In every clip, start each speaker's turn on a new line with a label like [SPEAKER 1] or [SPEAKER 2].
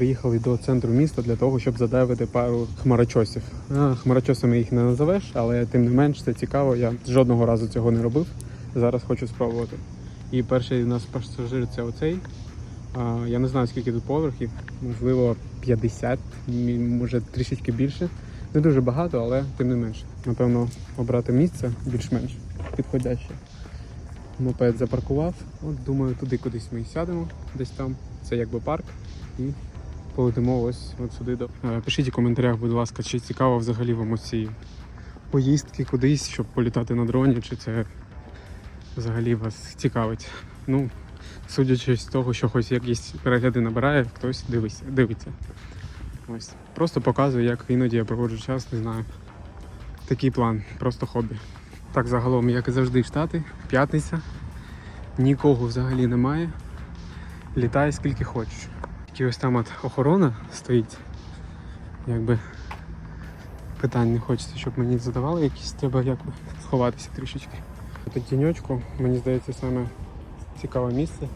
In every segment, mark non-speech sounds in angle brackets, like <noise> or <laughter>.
[SPEAKER 1] Приїхали до центру міста для того, щоб задавити пару хмарочосів. Хмарочосами їх не назовеш, але тим не менш це цікаво. Я жодного разу цього не робив. Зараз хочу спробувати. І перший у нас пасажир це оцей. Я не знаю, скільки тут поверхів, можливо, 50, може трішечки більше. Не дуже багато, але тим не менше. Напевно, обрати місце більш-менш підходяще. Мопед запаркував. От думаю, туди кудись ми сядемо, десь там. Це якби парк. І полетимо ось от сюди. Е, Пишіть у коментарях, будь ласка, чи цікаво взагалі вам оці поїздки кудись, щоб політати на дроні, чи це взагалі вас цікавить. Ну, судячи з того, що хоч якісь перегляди набирає, хтось дивиться, дивиться. Ось. Просто показую, як іноді я проводжу час, не знаю. Такий план, просто хобі. Так, загалом, як і завжди, штати, п'ятниця. Нікого взагалі немає. Літай скільки хочеш. Тільки ось там от охорона стоїть. Якби питань не хочеться, щоб мені задавали якісь, треба якби сховатися трішечки. Тут тіньочку, мені здається, саме цікаве місце.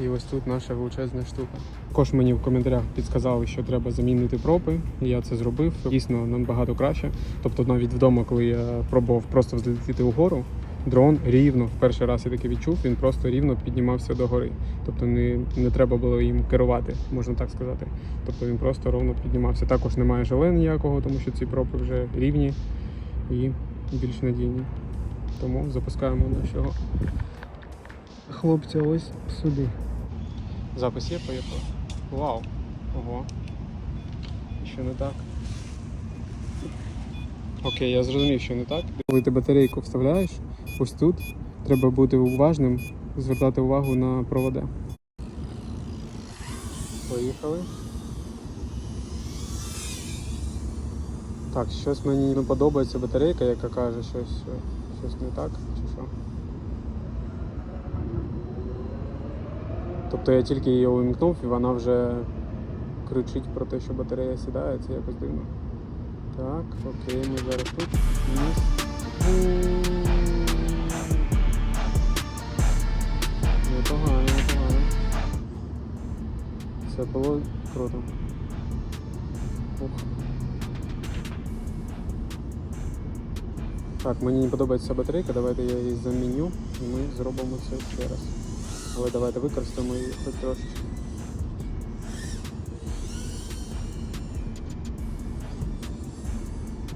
[SPEAKER 1] І ось тут наша величезна штука. Також мені в коментарях підказали, що треба замінити пропи, і я це зробив. Дійсно набагато краще. Тобто навіть вдома, коли я пробував просто взлетіти угору, дрон рівно, в перший раз я таки відчув, він просто рівно піднімався до гори. Тобто не, не треба було їм керувати, можна так сказати. Тобто він просто ровно піднімався. Також немає жале ніякого, тому що ці пропи вже рівні і більш надійні. Тому запускаємо нашого хлопця ось сюди. Запис є, поїхав. Вау. Ого. Що не так? Окей, я зрозумів, що не так. Коли ти батарейку вставляєш, ось тут треба бути уважним, звертати увагу на провода. Поїхали. Так, щось мені не подобається батарейка, яка каже, щось, щось не так, чи що. Тобто я тільки її увімкнув і вона вже кричить про те, що батарея сідає, це якось дивно. Так, окей, ми зараз тут. Вниз. Ух. Так, мені не подобається батарейка, давайте я її заміню і ми зробимо це ще раз. Але давайте використаємо її хоч трошечки.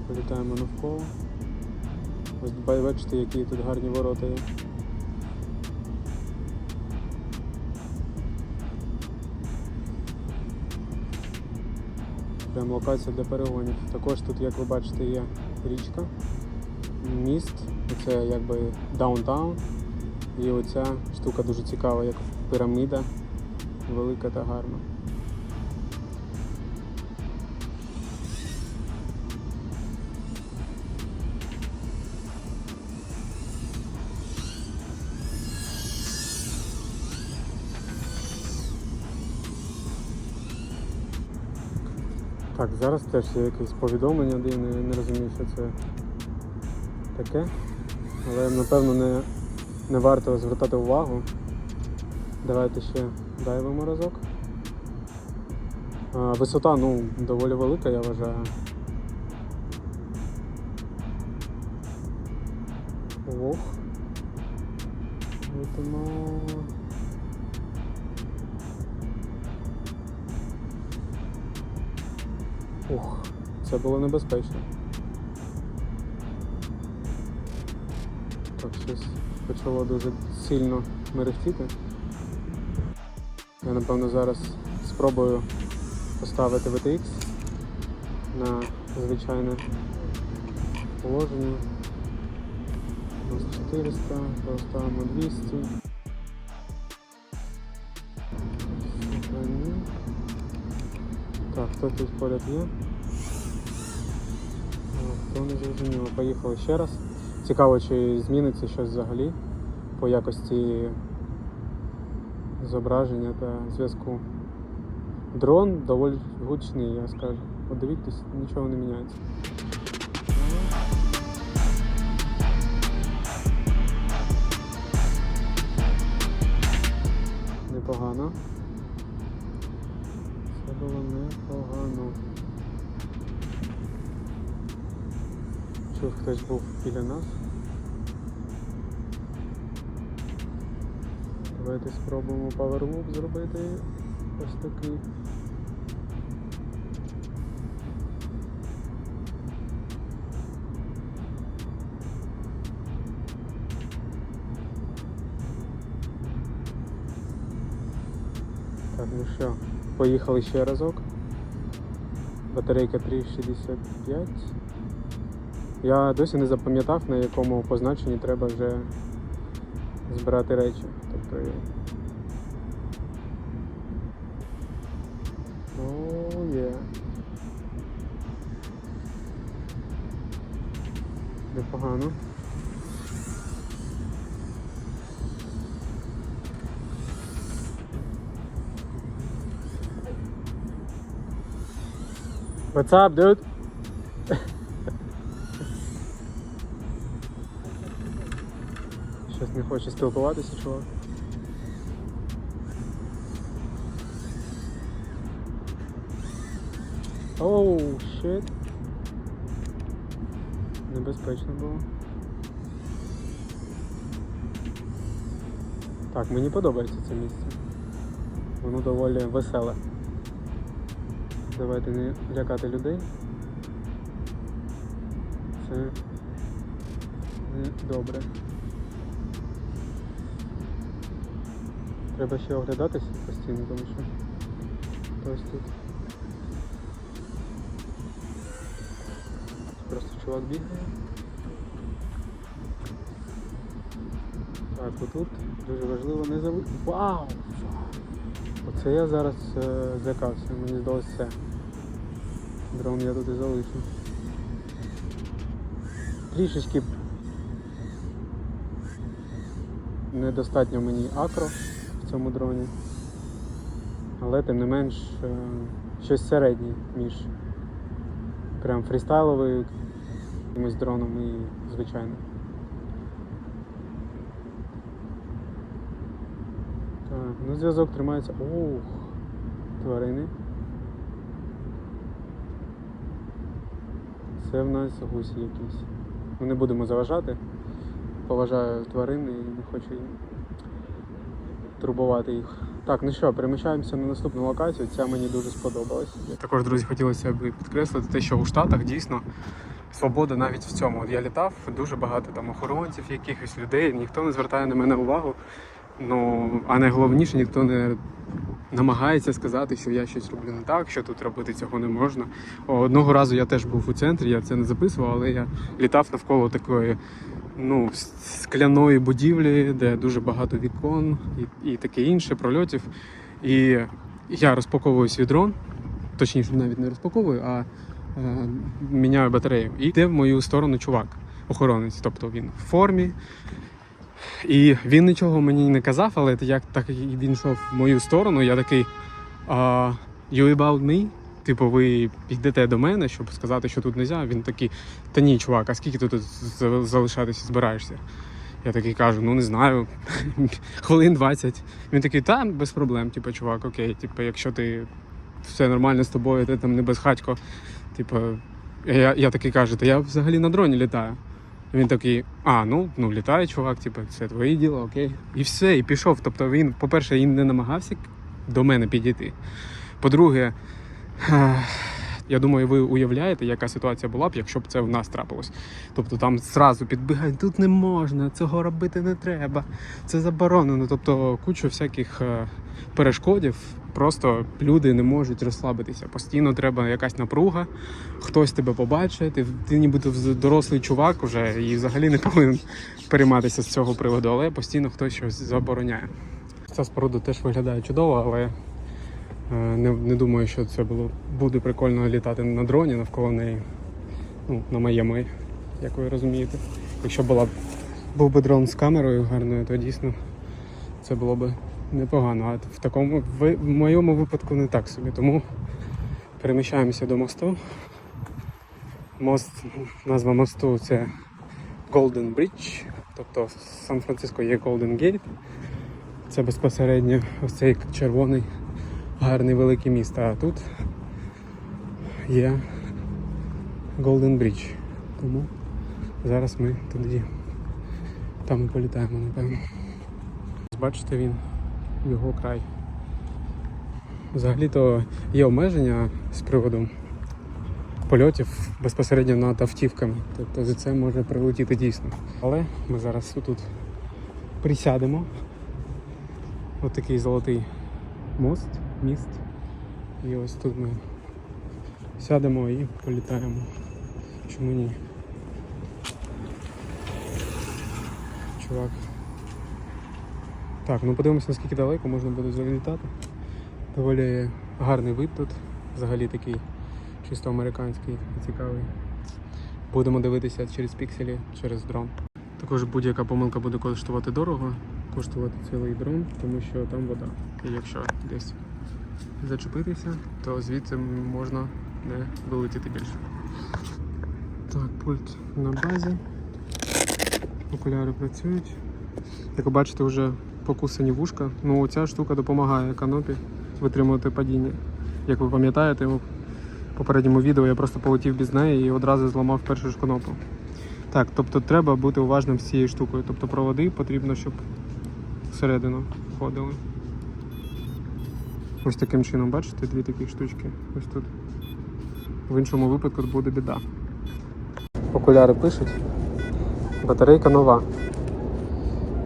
[SPEAKER 1] Політаємо навколо. Ось ба- бачите, які тут гарні ворота є. Прям локація для перегонів. Також тут, як ви бачите, є річка, міст, це якби даунтаун. І оця штука дуже цікава, як піраміда, велика та гарна. Так, зараз теж є якесь повідомлення дивне, я не розумію, що це таке. Але напевно не, не варто звертати увагу. Давайте ще дайвимо разок. А, висота ну, доволі велика, я вважаю. Ох. Летимо. Ух, це було небезпечно. Так, щось почало дуже сильно мерехтіти. Я напевно зараз спробую поставити VTX на звичайне положення. У нас 400, поставимо 200. Так, хто тут поряд є? Хто не зрозуміло. Поїхали ще раз. Цікаво, чи зміниться щось взагалі по якості зображення та зв'язку. Дрон доволі гучний, я скажу. От дивіться, нічого не міняється. Непогано. Було непогано. Чув, хтось був біля нас. Давайте спробуємо паверлуп зробити ось такий. Так, ну що, поїхали ще разок. Батарейка 3,65. Я досі не запам'ятав, на якому позначенні треба вже збирати речі. Тобто. О, є. Непогано. What's up, dude? Щось не хоче спілкуватися, чувак. Оу, щит. Небезпечно було. Так, мені подобається це місце. Воно доволі веселе. Давайте не лякати людей. Це не добре. Треба ще оглядатися постійно, тому що хтось тут. Просто чувак бігає. Так, отут дуже важливо не зали... Вау! Оце я зараз е, злякався, мені здалося все. Дрон я тут і залишу. Трішечки недостатньо мені акро в цьому дроні. Але тим не менш е, щось середнє між прям фрістайловою якимось дроном і звичайним. Так, ну зв'язок тримається. Ух, тварини. Це в нас гусі якісь. Ми не будемо заважати. Поважаю тварин і не хочу турбувати їх. Так, ну що, переміщаємося на наступну локацію. Ця мені дуже сподобалась. Також, друзі, хотілося б підкреслити те, що у Штатах дійсно свобода навіть в цьому. Я літав, дуже багато там охоронців, якихось людей, ніхто не звертає на мене увагу. Ну, а найголовніше, ніхто не намагається сказати, що я щось роблю не так, що тут робити цього не можна. Одного разу я теж був у центрі, я це не записував, але я літав навколо такої ну, скляної будівлі, де дуже багато вікон і, і таке інше, прольотів. І я розпаковую свій дрон, точніше, навіть не розпаковую, а е, міняю батарею. І йде в мою сторону чувак, охоронець. Тобто він в формі. І він нічого мені не казав, але як так він йшов в мою сторону, я такий а, You about me? Типу, ви йдете до мене, щоб сказати, що тут не можна. Він такий, та ні, чувак, а скільки ти тут залишатися збираєшся? Я такий кажу, ну не знаю, <laughs> хвилин 20. Він такий, та без проблем, типу, чувак, окей, типу, якщо ти все нормально з тобою, ти там не безхатько. Типу, я, я такий кажу, та я взагалі на дроні літаю. Він такий, а, ну, ну літає, чувак, типу, це твої діло, окей. І все, і пішов. Тобто він, по-перше, він не намагався до мене підійти. По-друге, я думаю, ви уявляєте, яка ситуація була б, якщо б це в нас трапилось. Тобто там зразу підбігають, тут не можна, цього робити не треба, це заборонено. Тобто кучу всяких е, перешкодів. Просто люди не можуть розслабитися. Постійно треба якась напруга, хтось тебе побачить, ти, ти нібито дорослий чувак вже і взагалі не повинен перейматися з цього приводу, але постійно хтось щось забороняє. Ця споруда теж виглядає чудово, але е, не, не думаю, що це було буде прикольно літати на дроні навколо неї. Ну, на моєму, як ви розумієте. Якщо була був би дрон з камерою гарною, то дійсно це було б непогано. А в такому в, в моєму випадку не так собі. Тому переміщаємося до мосту. Мост, назва мосту це Golden Bridge, тобто в Сан-Франциско є Golden Gate. Це безпосередньо ось цей червоний гарний великий міст. А тут є Golden Bridge. Тому зараз ми туди там і політаємо, напевно. Бачите він, його край. Взагалі-то є обмеження з приводу польотів безпосередньо над автівками. Тобто за це може прилетіти дійсно. Але ми зараз тут присядемо. Ось такий золотий мост, міст. І ось тут ми сядемо і політаємо. Чому ні? Чувак. Так, ну подивимося, наскільки далеко можна буде залітати. Доволі гарний вид тут. Взагалі такий чисто американський цікавий. Будемо дивитися через пікселі, через дрон. Також будь-яка помилка буде коштувати дорого, коштувати цілий дрон, тому що там вода. І якщо десь зачепитися, то звідси можна не вилетіти більше. Так, пульт на базі. Окуляри працюють. Як ви бачите, вже покусані вушка. Ну, ця штука допомагає канопі витримувати падіння. Як ви пам'ятаєте, у попередньому відео я просто полетів без неї і одразу зламав першу ж кнопку. Так, тобто треба бути уважним з цією штукою. Тобто проводи потрібно, щоб всередину входили. Ось таким чином, бачите, дві такі штучки. Ось тут. В іншому випадку буде біда. Окуляри пишуть. Батарейка нова.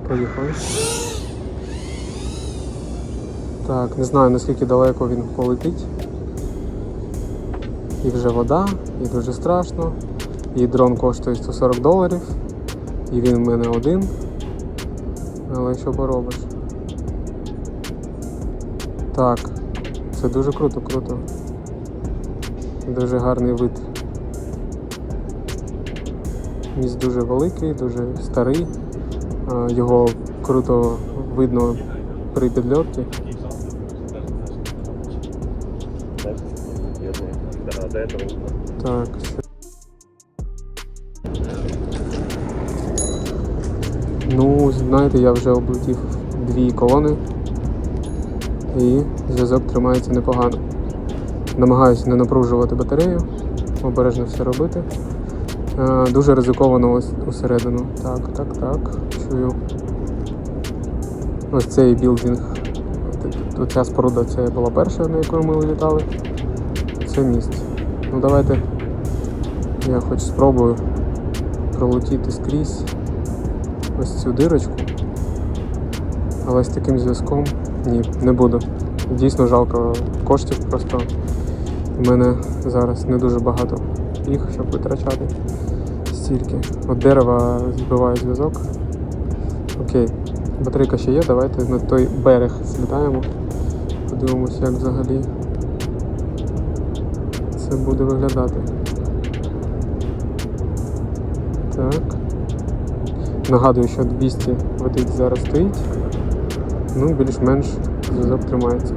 [SPEAKER 1] Поїхали. Так, не знаю наскільки далеко він полетить. І вже вода, і дуже страшно. І дрон коштує 140 доларів. І він в мене один. Але що поробиш? Так, це дуже круто, круто. Дуже гарний вид. Міст дуже великий, дуже старий. Його круто видно при підльоті.
[SPEAKER 2] Да, до этого.
[SPEAKER 1] Так. Ну, знаєте, я вже облетів дві колони і зв'язок тримається непогано. Намагаюся не напружувати батарею, обережно все робити. Е, Дуже ризиковано ось усередину. Так, так, так. Чую. Ось цей білдинг. Оця споруда це була перша, на якою ми літали. Це міст. Ну давайте я хоч спробую пролетіти скрізь ось цю дирочку. Але з таким зв'язком ні, не буду. Дійсно жалко коштів, просто в мене зараз не дуже багато їх, щоб витрачати стільки. От дерева збиває зв'язок. Окей, батарейка ще є, давайте на той берег злітаємо. Подивимося, як взагалі це буде виглядати. Так. Нагадую, що 200 водить зараз стоїть. Ну, більш-менш зв'язок тримається.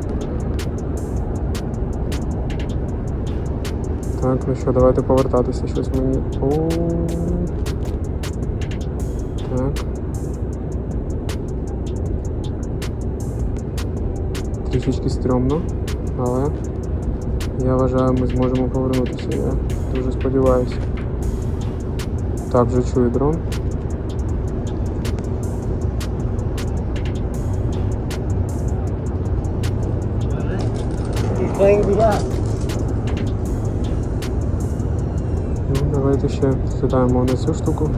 [SPEAKER 1] Так, ну що, давайте повертатися щось мені. О. Так. Трішечки стрьомно, але я вважаю, ми зможемо повернутися. Я дуже сподіваюся. Так, вже чую дрон.
[SPEAKER 2] He's playing VR.
[SPEAKER 1] Ну, давайте ще сідаємо на цю штуку.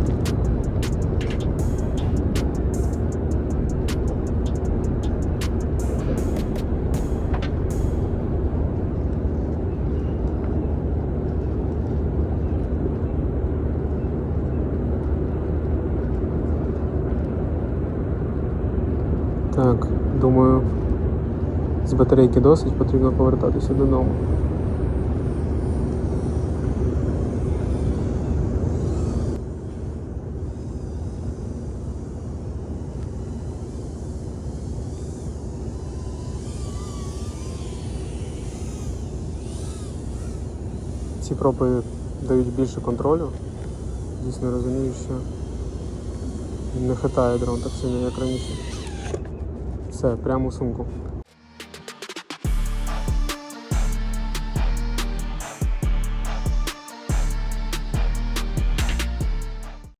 [SPEAKER 1] Думаю, з батарейки досить, потрібно повертатися додому. Ці пропи дають більше контролю. Дійсно розумію, що не хитає дрон так сильно, як раніше. Все, прямо у сумку.